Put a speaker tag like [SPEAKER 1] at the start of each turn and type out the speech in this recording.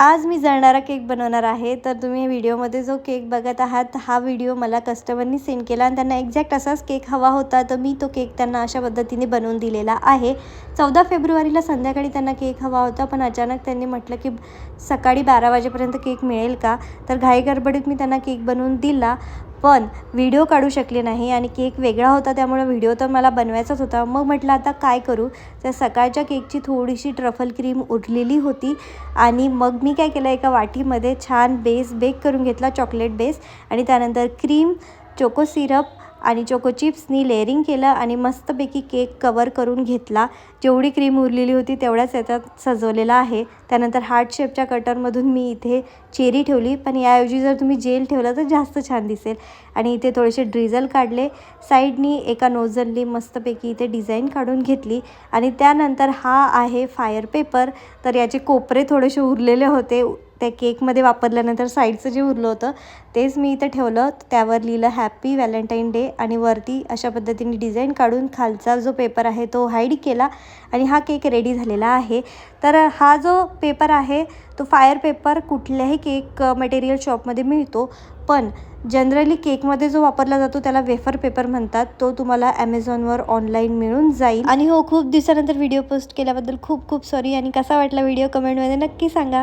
[SPEAKER 1] आज मी जळणारा केक बनवणार आहे तर तुम्ही व्हिडिओमध्ये जो केक बघत आहात हा व्हिडिओ मला कस्टमरनी सेंड केला आणि त्यांना एक्झॅक्ट असाच केक हवा होता तर मी तो केक त्यांना अशा पद्धतीने बनवून दिलेला आहे. चौदा फेब्रुवारीला संध्याकाळी त्यांना केक हवा होता पण अचानक त्यांनी म्हटलं की सकाळी बारा वाजेपर्यंत केक मिळेल का? तर घाई गडबडीत मी त्यांना केक बनवून दिला. पण व्हिडिओ काढू शकले नाही आणि केक वेगळा होता त्यामुळे व्हिडिओ तर मला बनवायचाच होता. मग म्हटलं आता काय करू? तर सकाळच्या केकची थोडीशी ट्रफल क्रीम उरलेली होती आणि मग मी काय केलं एका वाटीमध्ये छान बेस बेक करून घेतला चॉकलेट बेस आणि त्यानंतर क्रीम चोको सिरप आणि चोको चिप्सनी लेअरिंग केलं आणि मस्तपैकी केक कवर करून घेतला. जेवढी क्रीम उरलेली होती तेवढ्याच याच्यात सजवलेला आहे. त्यानंतर हार्ट शेपच्या कटरमधून मी इथे चेरी ठेवली. पण याऐवजी जर तुम्ही जेल ठेवलं तर जास्त छान दिसेल. आणि इथे थोडेसे ड्रिझल काढले. साईडनी एका नोझलनी मस्तपैकी इथे डिझाईन काढून घेतली. आणि त्यानंतर हा आहे फायर पेपर तर याचे कोपरे थोडेसे उरलेले होते. त्या केकमध्ये वापरल्यानंतर साईडचं जे उरलं होतं तेच मी इथं ठेवलं. त्यावर लिहिलं हॅपी व्हॅलेंटाईन डे आणि वरती अशा पद्धतीने डिझाईन काढून खालचा जो पेपर आहे तो हाईड केला आणि हा केक रेडी झालेला आहे. तर हा जो पेपर आहे तो फायर पेपर कुठल्याही केक मटेरियल शॉपमध्ये मिळतो. पण जनरली केकमध्ये जो वापरला जातो त्याला वेफर पेपर म्हणतात. तो तुम्हाला ॲमेझॉनवर ऑनलाईन मिळून जाईल. आणि हो खूप दिवसानंतर व्हिडिओ पोस्ट केल्याबद्दल खूप खूप सॉरी आणि कसा वाटला व्हिडिओ कमेंटमध्ये नक्की सांगा.